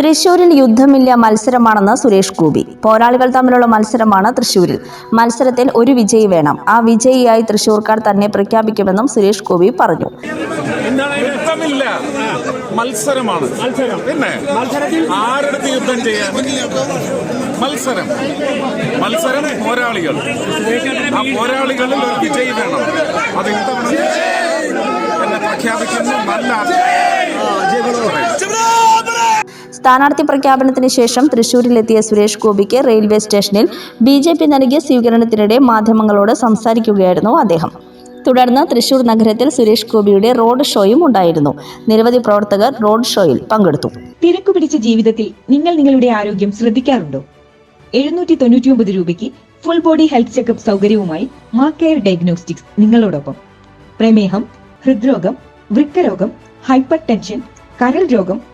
തൃശൂരിൽ യുദ്ധമില്ല മത്സരമാണെന്ന് സുരേഷ് ഗോപി. പോരാളികൾ തമ്മിലുള്ള മത്സരമാണ് തൃശൂരിൽ. മത്സരത്തിൽ ഒരു വിജയി വേണം. ആ വിജയിയായി തൃശൂർക്കാർ തന്നെ പ്രഖ്യാപിക്കുമെന്നും സുരേഷ് ഗോപി പറഞ്ഞു. യുദ്ധമില്ല? മത്സരമാണ്. പിന്നെ യുദ്ധം ചെയ്യാൻ? മത്സരം. മത്സരം പോരാളികൾ. ആ പോരാളികളിൽ ഒരു വിജയി വേണം. അത് സ്ഥാനാർത്ഥി പ്രഖ്യാപനത്തിന് ശേഷം തൃശൂരിലെത്തിയ സുരേഷ് ഗോപിക്ക് റെയിൽവേ സ്റ്റേഷനിൽ ബി ജെ പി നൽകിയ സ്വീകരണത്തിനിടെ മാധ്യമങ്ങളോട് സംസാരിക്കുകയായിരുന്നു അദ്ദേഹം. തുടർന്ന് തൃശൂർ നഗരത്തിൽ സുരേഷ് ഗോപിയുടെ റോഡ് ഷോയും ഉണ്ടായിരുന്നു. നിരവധി പ്രവർത്തകർ റോഡ് ഷോയിൽ പങ്കെടുത്തു. തിരക്കു പിടിച്ച ജീവിതത്തിൽ നിങ്ങൾ നിങ്ങളുടെ ആരോഗ്യം ശ്രദ്ധിക്കാറുണ്ടോ? എഴുന്നൂറ്റി തൊണ്ണൂറ്റിയൊമ്പത് രൂപയ്ക്ക് ഫുൾ ബോഡി ഹെൽത്ത് ചെക്കപ്പ് സൗകര്യവുമായി മാ കെയർ ഡയഗ്നോസ്റ്റിക്സ് നിങ്ങളോടൊപ്പം. പ്രമേഹം ഹൃദ്രോഗം വൃക്കരോഗം ഹൈപ്പർ ടെൻഷൻ കരൾ രോഗം